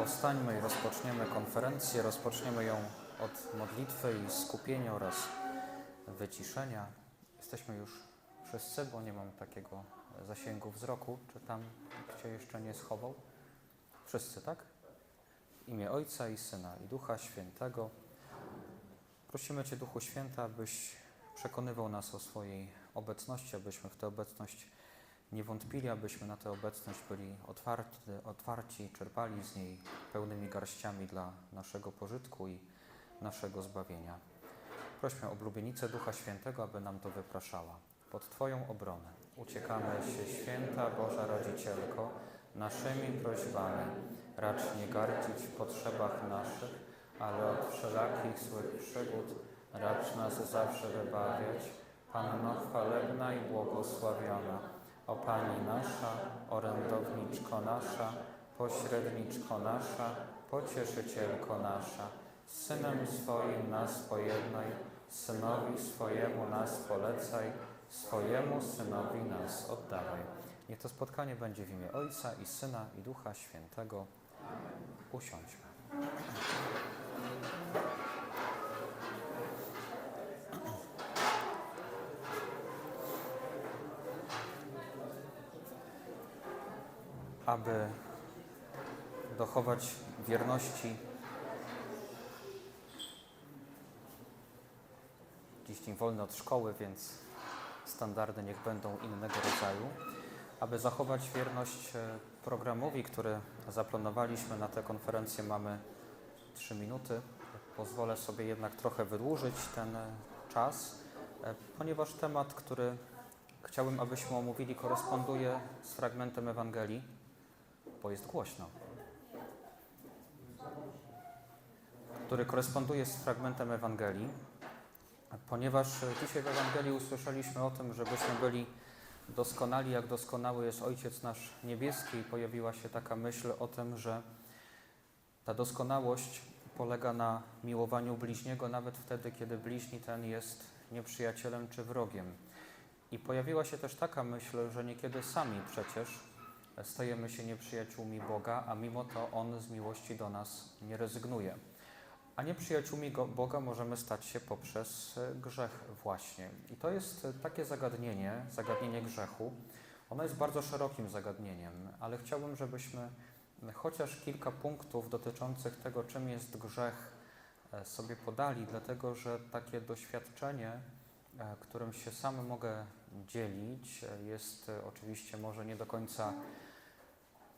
Powstańmy i rozpoczniemy konferencję. Rozpoczniemy ją od modlitwy i skupienia oraz wyciszenia. Jesteśmy już wszyscy, bo nie mam takiego zasięgu wzroku. Czy tam się jeszcze nie schował? Wszyscy, tak? W imię Ojca i Syna i Ducha Świętego. Prosimy Cię, Duchu Święty, abyś przekonywał nas o swojej obecności, abyśmy w tę obecność nie wątpili, abyśmy na tę obecność byli otwarci, otwarci, czerpali z niej pełnymi garściami dla naszego pożytku i naszego zbawienia. Prośmy o oblubienicę Ducha Świętego, aby nam to wypraszała. Pod Twoją obronę uciekamy się, święta Boża Rodzicielko, naszymi prośbami. Racz nie gardzić w potrzebach naszych, ale od wszelakich złych przygód racz nas zawsze wybawiać. Panno chwalebna i błogosławiona, o Pani nasza, orędowniczko nasza, pośredniczko nasza, pocieszycielko nasza, Synem swoim nas pojednaj, Synowi swojemu nas polecaj, swojemu Synowi nas oddawaj. Niech to spotkanie będzie w imię Ojca i Syna i Ducha Świętego. Usiądźmy. Aby dochować wierności Dziś dzień wolny od szkoły, więc standardy niech będą innego rodzaju. Aby zachować wierność e, programowi, który zaplanowaliśmy na tę konferencję, mamy trzy minuty. Pozwolę sobie jednak trochę wydłużyć ten e, czas, e, ponieważ temat, który chciałbym, abyśmy omówili, koresponduje z fragmentem Ewangelii, bo jest głośno. Który koresponduje z fragmentem Ewangelii, ponieważ dzisiaj w Ewangelii usłyszeliśmy o tym, żebyśmy byli doskonali, jak doskonały jest Ojciec nasz niebieski, i pojawiła się taka myśl o tym, że ta doskonałość polega na miłowaniu bliźniego, nawet wtedy, kiedy bliźni ten jest nieprzyjacielem czy wrogiem. I pojawiła się też taka myśl, że niekiedy sami przecież stajemy się nieprzyjaciółmi Boga, a mimo to On z miłości do nas nie rezygnuje. A nieprzyjaciółmi Boga możemy stać się poprzez e, grzech właśnie. I to jest e, takie zagadnienie, zagadnienie grzechu. Ono jest bardzo szerokim zagadnieniem, ale chciałbym, żebyśmy chociaż kilka punktów dotyczących tego, czym jest grzech, e, sobie podali, dlatego że takie doświadczenie, którym się sam mogę dzielić, jest oczywiście może nie do końca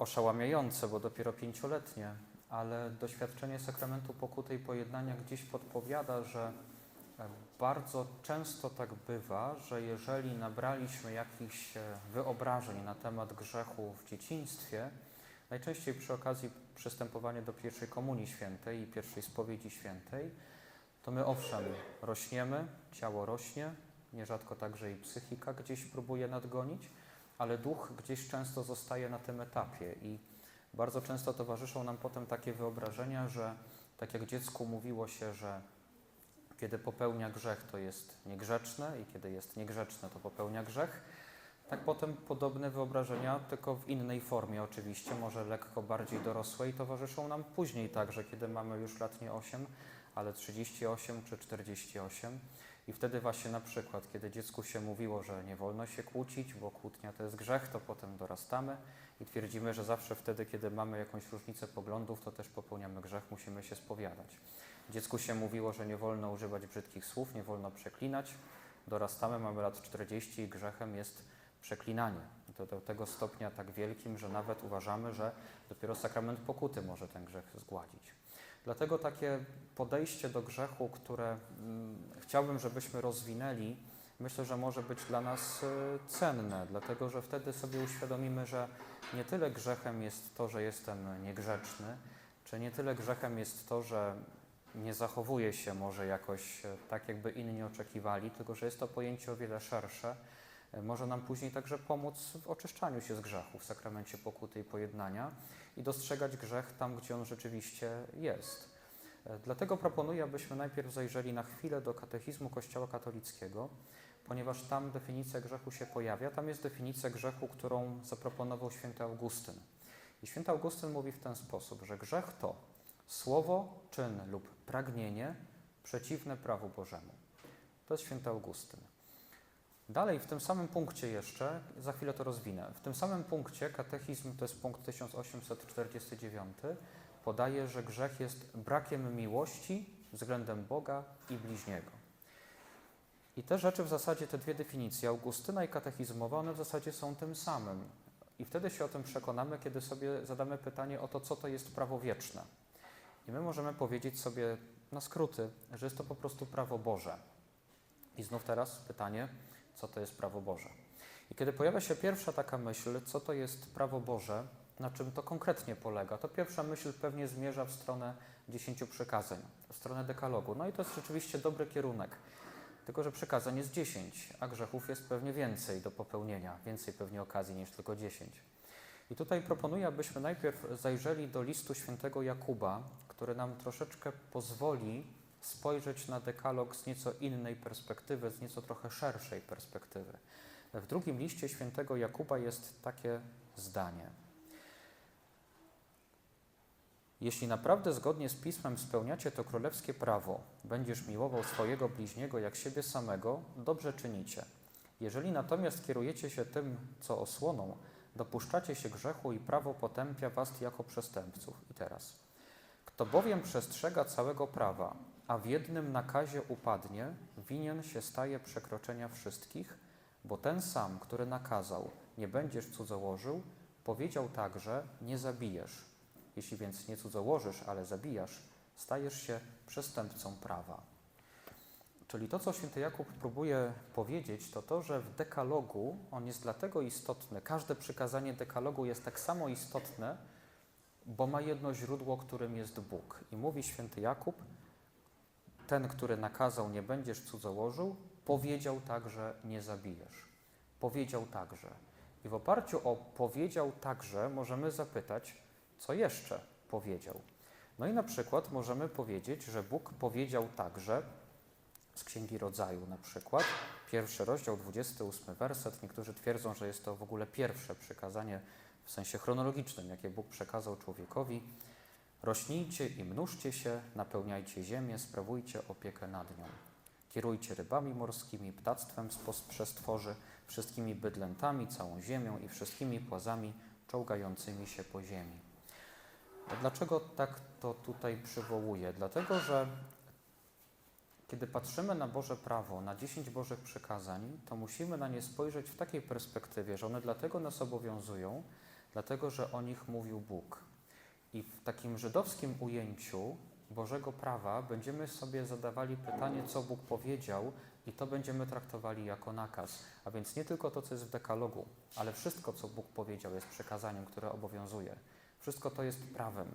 oszałamiające, bo dopiero pięcioletnie, ale doświadczenie sakramentu pokuty i pojednania gdzieś podpowiada, że e, bardzo często tak bywa, że jeżeli nabraliśmy jakichś e, wyobrażeń na temat grzechu w dzieciństwie, najczęściej przy okazji przystępowania do pierwszej komunii świętej i pierwszej spowiedzi świętej, to my owszem rośniemy, ciało rośnie, nierzadko także i psychika gdzieś próbuje nadgonić, ale duch gdzieś często zostaje na tym etapie i bardzo często towarzyszą nam potem takie wyobrażenia, że tak jak dziecku mówiło się, że kiedy popełnia grzech, to jest niegrzeczne i kiedy jest niegrzeczne, to popełnia grzech, tak potem podobne wyobrażenia, tylko w innej formie oczywiście, może lekko bardziej dorosłej, towarzyszą nam później także, kiedy mamy już lat nie 8, ale 38 czy 48. I wtedy właśnie na przykład, kiedy dziecku się mówiło, że nie wolno się kłócić, bo kłótnia to jest grzech, to potem dorastamy i twierdzimy, że zawsze wtedy, kiedy mamy jakąś różnicę poglądów, to też popełniamy grzech, musimy się spowiadać. Dziecku się mówiło, że nie wolno używać brzydkich słów, nie wolno przeklinać. Dorastamy, mamy lat 40 i grzechem jest przeklinanie. To do tego stopnia tak wielkim, że nawet uważamy, że dopiero sakrament pokuty może ten grzech zgładzić. Dlatego takie podejście do grzechu, które mm, chciałbym, żebyśmy rozwinęli, myślę, że może być dla nas y, cenne, dlatego że wtedy sobie uświadomimy, że nie tyle grzechem jest to, że jestem niegrzeczny, czy nie tyle grzechem jest to, że nie zachowuję się może jakoś e, tak, jakby inni oczekiwali, tylko że jest to pojęcie o wiele szersze. Może nam później także pomóc w oczyszczaniu się z grzechu w sakramencie pokuty i pojednania i dostrzegać grzech tam, gdzie on rzeczywiście jest. Dlatego proponuję, abyśmy najpierw zajrzeli na chwilę do katechizmu Kościoła katolickiego, ponieważ tam definicja grzechu się pojawia. Tam jest definicja grzechu, którą zaproponował święty Augustyn. I święty Augustyn mówi w ten sposób, że grzech to słowo, czyn lub pragnienie przeciwne prawu Bożemu. To jest święty Augustyn. Dalej, w tym samym punkcie jeszcze, za chwilę to rozwinę, w tym samym punkcie katechizm, to jest punkt 1849, podaje, że grzech jest brakiem miłości względem Boga i bliźniego. I te rzeczy w zasadzie, te dwie definicje, Augustyna i katechizmowa, one w zasadzie są tym samym. I wtedy się o tym przekonamy, kiedy sobie zadamy pytanie o to, co to jest prawo wieczne. I my możemy powiedzieć sobie na skróty, że jest to po prostu prawo Boże. I znów teraz pytanie, co to jest prawo Boże. I kiedy pojawia się pierwsza taka myśl, co to jest prawo Boże, na czym to konkretnie polega, to pierwsza myśl pewnie zmierza w stronę dziesięciu przykazań, w stronę dekalogu. No i to jest rzeczywiście dobry kierunek. Tylko, że przykazań jest dziesięć, a grzechów jest pewnie więcej do popełnienia, więcej pewnie okazji niż tylko dziesięć. I tutaj proponuję, abyśmy najpierw zajrzeli do listu świętego Jakuba, który nam troszeczkę pozwoli spojrzeć na dekalog z nieco innej perspektywy, z nieco trochę szerszej perspektywy. W drugim liście świętego Jakuba jest takie zdanie. Jeśli naprawdę zgodnie z pismem spełniacie to królewskie prawo, będziesz miłował swojego bliźniego jak siebie samego, dobrze czynicie. Jeżeli natomiast kierujecie się tym, co osłoną, dopuszczacie się grzechu i prawo potępia was jako przestępców. I teraz. Kto bowiem przestrzega całego prawa, a w jednym nakazie upadnie, winien się staje przekroczenia wszystkich, bo ten sam, który nakazał, nie będziesz cudzołożył, powiedział także, nie zabijesz. Jeśli więc nie cudzołożysz, ale zabijasz, stajesz się przestępcą prawa. Czyli to, co święty Jakub próbuje powiedzieć, to to, że w dekalogu on jest dlatego istotny, każde przykazanie dekalogu jest tak samo istotne, bo ma jedno źródło, którym jest Bóg. I mówi święty Jakub, ten, który nakazał nie będziesz cudzołożył, powiedział także nie zabijesz. Powiedział także. I w oparciu o powiedział także możemy zapytać, co jeszcze powiedział. No i na przykład możemy powiedzieć, że Bóg powiedział także, z Księgi Rodzaju na przykład, pierwszy rozdział, 28 werset. Niektórzy twierdzą, że jest to w ogóle pierwsze przykazanie w sensie chronologicznym, jakie Bóg przekazał człowiekowi. Rośnijcie i mnóżcie się, napełniajcie ziemię, sprawujcie opiekę nad nią. Kierujcie rybami morskimi, ptactwem z przestworzy, wszystkimi bydlętami, całą ziemią i wszystkimi płazami czołgającymi się po ziemi. Dlaczego tak to tutaj przywołuję? Dlatego, że kiedy patrzymy na Boże prawo, na dziesięć Bożych przykazań, to musimy na nie spojrzeć w takiej perspektywie, że one dlatego nas obowiązują, dlatego że o nich mówił Bóg. I w takim żydowskim ujęciu Bożego prawa będziemy sobie zadawali pytanie, co Bóg powiedział, i to będziemy traktowali jako nakaz. A więc nie tylko to, co jest w dekalogu, ale wszystko, co Bóg powiedział, jest przekazaniem, które obowiązuje. Wszystko to jest prawem.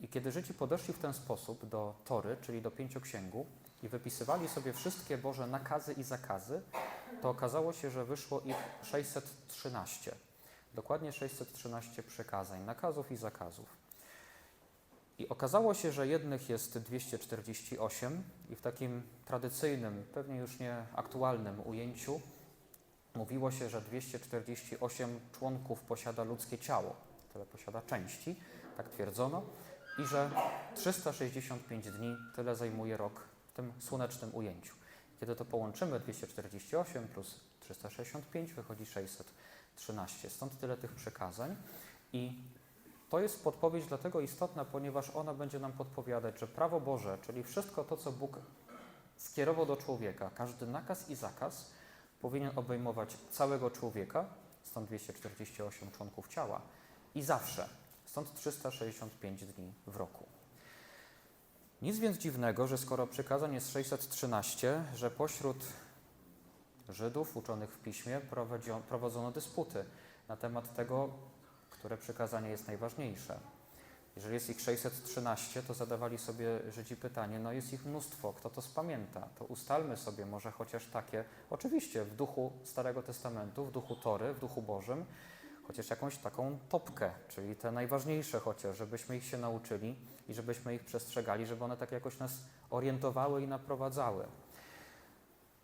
I kiedy Żydzi podeszli w ten sposób do Tory, czyli do pięcioksięgu, i wypisywali sobie wszystkie Boże nakazy i zakazy, to okazało się, że wyszło ich 613. Dokładnie 613 przekazań, nakazów i zakazów. I okazało się, że jednych jest 248 i w takim tradycyjnym, pewnie już nie aktualnym ujęciu mówiło się, że 248 członków posiada ludzkie ciało, tyle posiada części, tak twierdzono, i że 365 dni tyle zajmuje rok w tym słonecznym ujęciu. Kiedy to połączymy, 248 plus 365 wychodzi 613. Stąd tyle tych przekazań. I to jest podpowiedź dlatego istotna, ponieważ ona będzie nam podpowiadać, że prawo Boże, czyli wszystko to, co Bóg skierował do człowieka, każdy nakaz i zakaz powinien obejmować całego człowieka, stąd 248 członków ciała, i zawsze, stąd 365 dni w roku. Nic więc dziwnego, że skoro przykazań jest 613, że pośród Żydów uczonych w piśmie prowadzono dysputy na temat tego, które przykazanie jest najważniejsze. Jeżeli jest ich 613, to zadawali sobie Żydzi pytanie, no jest ich mnóstwo, kto to spamięta? To ustalmy sobie może chociaż takie, oczywiście w duchu Starego Testamentu, w duchu Tory, w duchu Bożym, chociaż jakąś taką topkę, czyli te najważniejsze chociaż, żebyśmy ich się nauczyli i żebyśmy ich przestrzegali, żeby one tak jakoś nas orientowały i naprowadzały.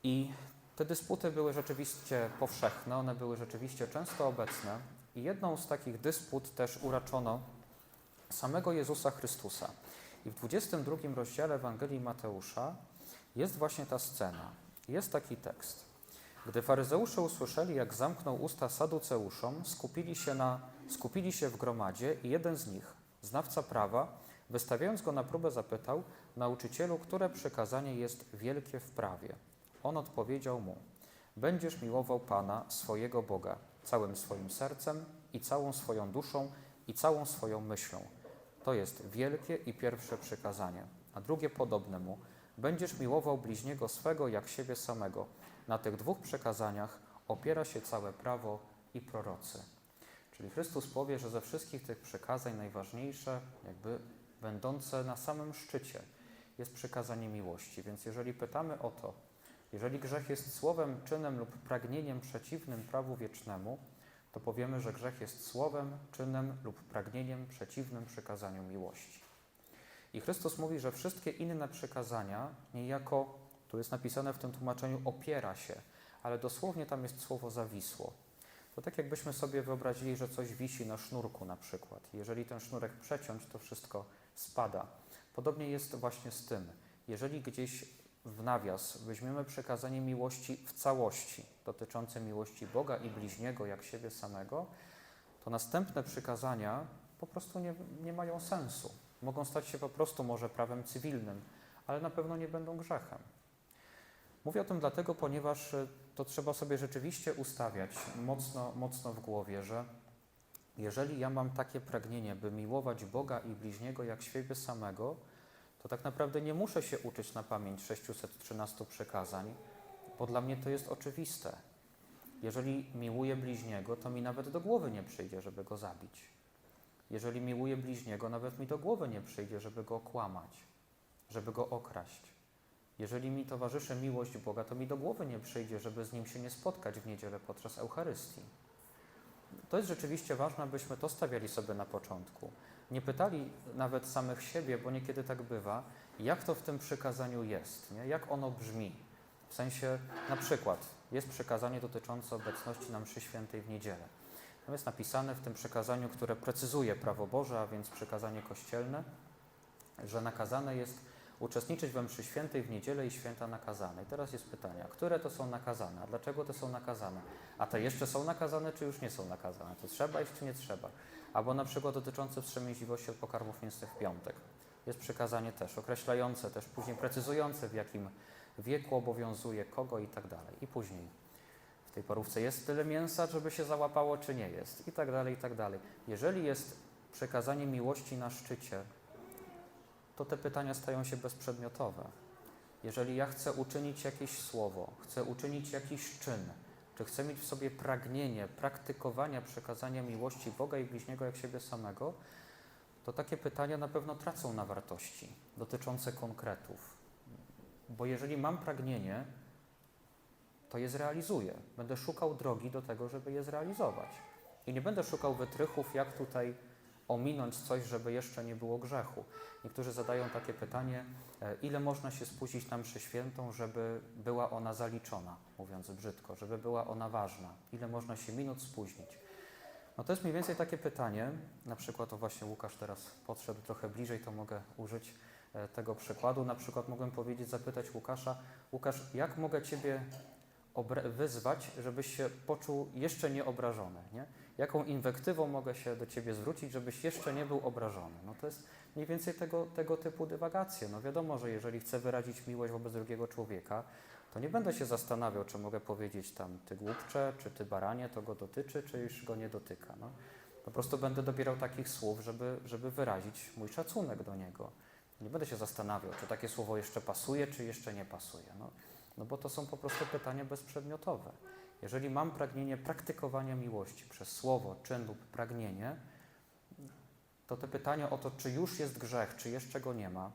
I te dysputy były rzeczywiście powszechne, one były rzeczywiście często obecne I jedną z takich dysput też uraczono samego Jezusa Chrystusa. I w 22 rozdziale Ewangelii Mateusza jest właśnie ta scena. Jest taki tekst. Gdy faryzeusze usłyszeli, jak zamknął usta saduceuszom, skupili się, na, skupili się w gromadzie i jeden z nich, znawca prawa, wystawiając go na próbę, zapytał, nauczycielu, które przekazanie jest wielkie w prawie. On odpowiedział mu, będziesz miłował Pana, swojego Boga, całym swoim sercem i całą swoją duszą i całą swoją myślą. To jest wielkie i pierwsze przykazanie. A drugie podobne mu, będziesz miłował bliźniego swego jak siebie samego. Na tych dwóch przekazaniach opiera się całe prawo i prorocy. Czyli Chrystus powie, że ze wszystkich tych przekazań najważniejsze, jakby będące na samym szczycie, jest przykazanie miłości. Więc jeżeli pytamy o to, jeżeli grzech jest słowem, czynem lub pragnieniem przeciwnym prawu wiecznemu, to powiemy, że grzech jest słowem, czynem lub pragnieniem przeciwnym przykazaniu miłości. I Chrystus mówi, że wszystkie inne przykazania niejako, tu jest napisane w tym tłumaczeniu, opiera się, ale dosłownie tam jest słowo zawisło. To tak jakbyśmy sobie wyobrazili, że coś wisi na sznurku na przykład. Jeżeli ten sznurek przeciąć, to wszystko spada. Podobnie jest właśnie z tym. Jeżeli gdzieś w nawias weźmiemy przekazanie miłości w całości, dotyczące miłości Boga i bliźniego jak siebie samego, to następne przykazania po prostu nie, nie mają sensu. Mogą stać się po prostu może prawem cywilnym, ale na pewno nie będą grzechem. Mówię o tym dlatego, ponieważ e, to trzeba sobie rzeczywiście ustawiać mocno, mocno w głowie, że jeżeli ja mam takie pragnienie, by miłować Boga i bliźniego jak siebie samego, to tak naprawdę nie muszę się uczyć na pamięć 613 przekazań, bo dla mnie to jest oczywiste. Jeżeli miłuję bliźniego, to mi nawet do głowy nie przyjdzie, żeby go zabić. Jeżeli miłuję bliźniego, nawet mi do głowy nie przyjdzie, żeby go okłamać, żeby go okraść. Jeżeli mi towarzyszy miłość Boga, to mi do głowy nie przyjdzie, żeby z nim się nie spotkać w niedzielę podczas Eucharystii. To jest rzeczywiście ważne, abyśmy to stawiali sobie na początku. Nie pytali nawet samych siebie, bo niekiedy tak bywa, jak to w tym przykazaniu jest, nie? jak ono brzmi. W sensie, na przykład, jest przykazanie dotyczące obecności na mszy świętej w niedzielę. To jest napisane w tym przekazaniu, które precyzuje prawo Boże, a więc przekazanie kościelne, że nakazane jest uczestniczyć we mszy świętej w niedzielę i święta nakazane. I teraz jest pytanie, a które to są nakazane? A dlaczego te są nakazane? A te jeszcze są nakazane, czy już nie są nakazane? To trzeba iść, czy nie trzeba? Albo na przykład dotyczące wstrzemięźliwości od pokarmów mięsnych w piątek. Jest przykazanie też określające, też później precyzujące, w jakim wieku obowiązuje kogo i tak dalej. I później w tej parówce jest tyle mięsa, żeby się załapało, czy nie jest, i tak dalej, i tak dalej. Jeżeli jest przekazanie miłości na szczycie, to te pytania stają się bezprzedmiotowe. Jeżeli ja chcę uczynić jakieś słowo, chcę uczynić jakiś czyn, czy chcę mieć w sobie pragnienie praktykowania przekazania miłości Boga i bliźniego jak siebie samego, to takie pytania na pewno tracą na wartości dotyczące konkretów. Bo jeżeli mam pragnienie, to je zrealizuję. Będę szukał drogi do tego, żeby je zrealizować. I nie będę szukał wytrychów, jak tutaj ominąć coś, żeby jeszcze nie było grzechu. Niektórzy zadają takie pytanie, e, ile można się spóźnić na mszę świętą, żeby była ona zaliczona, mówiąc brzydko, żeby była ona ważna. Ile można się minut spóźnić? No to jest mniej więcej takie pytanie, na przykład to właśnie Łukasz teraz podszedł trochę bliżej, to mogę użyć e, tego przykładu. Na przykład mogłem powiedzieć, zapytać Łukasza, Łukasz, jak mogę Ciebie wyzwać, żebyś się poczuł jeszcze nieobrażony, nie? Jaką inwektywą mogę się do Ciebie zwrócić, żebyś jeszcze nie był obrażony? No to jest mniej więcej tego, tego typu dywagacje. No wiadomo, że jeżeli chcę wyrazić miłość wobec drugiego człowieka, to nie będę się zastanawiał, czy mogę powiedzieć tam ty głupcze, czy ty baranie, to go dotyczy, czy już go nie dotyka. No. Po prostu będę dobierał takich słów, żeby, żeby wyrazić mój szacunek do niego. Nie będę się zastanawiał, czy takie słowo jeszcze pasuje, czy jeszcze nie pasuje. No, no bo to są po prostu pytania bezprzedmiotowe. Jeżeli mam pragnienie praktykowania miłości przez słowo, czyn lub pragnienie, to te pytania o to, czy już jest grzech, czy jeszcze go nie ma,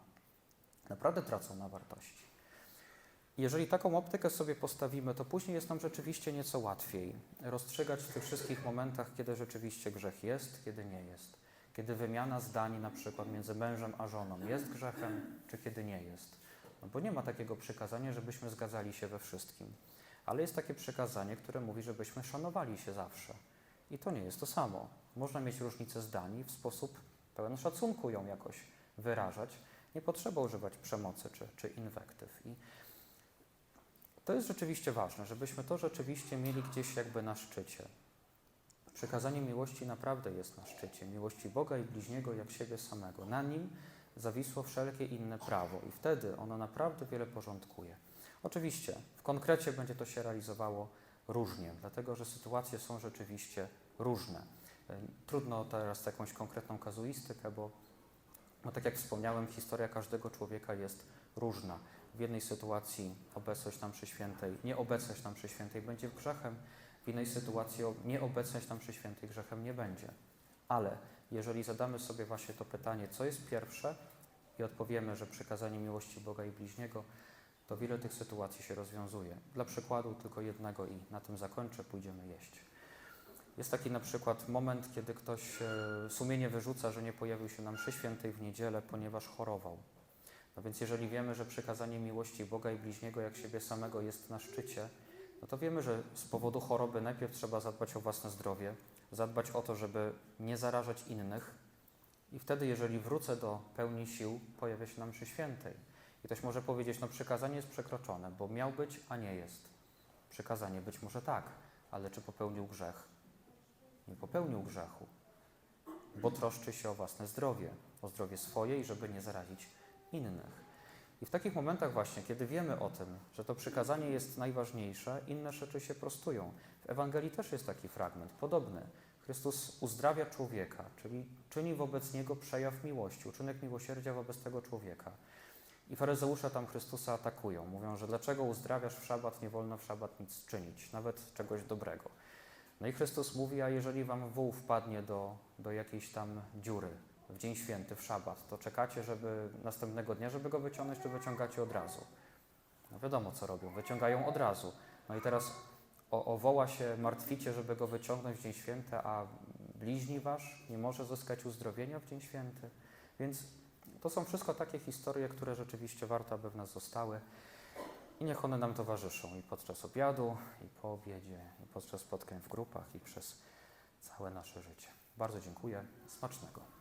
naprawdę tracą na wartości. Jeżeli taką optykę sobie postawimy, to później jest nam rzeczywiście nieco łatwiej rozstrzygać w tych wszystkich momentach, kiedy rzeczywiście grzech jest, kiedy nie jest. Kiedy wymiana zdań na przykład między mężem a żoną jest grzechem, czy kiedy nie jest. No bo nie ma takiego przykazania, żebyśmy zgadzali się we wszystkim. Ale jest takie przykazanie, które mówi, żebyśmy szanowali się zawsze. i to nie jest to samo. Można mieć różnicę zdań i w sposób pełen szacunku ją jakoś wyrażać. Nie potrzeba używać przemocy czy, czy inwektyw. I to jest rzeczywiście ważne, żebyśmy to rzeczywiście mieli gdzieś jakby na szczycie. Przekazanie miłości naprawdę jest na szczycie. Miłości Boga i bliźniego jak siebie samego. Na nim zawisło wszelkie inne prawo i wtedy ono naprawdę wiele porządkuje. Oczywiście w konkrecie będzie to się realizowało różnie, dlatego że sytuacje są rzeczywiście różne. E, Trudno teraz jakąś konkretną kazuistykę, bo tak jak wspomniałem, historia każdego człowieka jest różna. W jednej sytuacji obecność na mszy świętej, nieobecność na mszy świętej będzie grzechem, w innej sytuacji nieobecność na mszy świętej grzechem nie będzie. Ale jeżeli zadamy sobie właśnie to pytanie, co jest pierwsze i odpowiemy, że przekazanie miłości Boga i bliźniego, to wiele tych sytuacji się rozwiązuje. Dla przykładu tylko jednego i na tym zakończę, pójdziemy jeść. Jest taki na przykład moment, kiedy ktoś e, sumienie wyrzuca, że nie pojawił się na mszy świętej w niedzielę, ponieważ chorował. No więc jeżeli wiemy, że przekazanie miłości Boga i bliźniego jak siebie samego jest na szczycie, no to wiemy, że z powodu choroby najpierw trzeba zadbać o własne zdrowie, zadbać o to, żeby nie zarażać innych i wtedy, jeżeli wrócę do pełni sił, pojawia się na mszy świętej. I ktoś może powiedzieć, no przykazanie jest przekroczone, bo miał być, a nie jest. Przykazanie być może tak, ale czy popełnił grzech? Nie popełnił grzechu, bo troszczy się o własne zdrowie, o zdrowie swoje i żeby nie zarazić innych. I w takich momentach właśnie, kiedy wiemy o tym, że to przykazanie jest najważniejsze, inne rzeczy się prostują. W Ewangelii też jest taki fragment podobny. Chrystus uzdrawia człowieka, czyli czyni wobec niego przejaw miłości, uczynek miłosierdzia wobec tego człowieka. I faryzeusze tam Chrystusa atakują. Mówią, że dlaczego uzdrawiasz w szabat, nie wolno w szabat nic czynić, nawet czegoś dobrego. No i Chrystus mówi, a jeżeli wam wół wpadnie do, do jakiejś tam dziury w dzień święty, w szabat, to czekacie, żeby następnego dnia, żeby go wyciągnąć, czy wyciągacie od razu? No wiadomo, co robią. Wyciągają od razu. No i teraz o, o woła się martwicie, żeby go wyciągnąć w dzień święty, a bliźni wasz nie może zyskać uzdrowienia w dzień święty. Więc to są wszystko takie historie, które rzeczywiście warto, aby w nas zostały. I niech one nam towarzyszą i podczas obiadu, i po obiedzie, i podczas spotkań w grupach, i przez całe nasze życie. Bardzo dziękuję. Smacznego.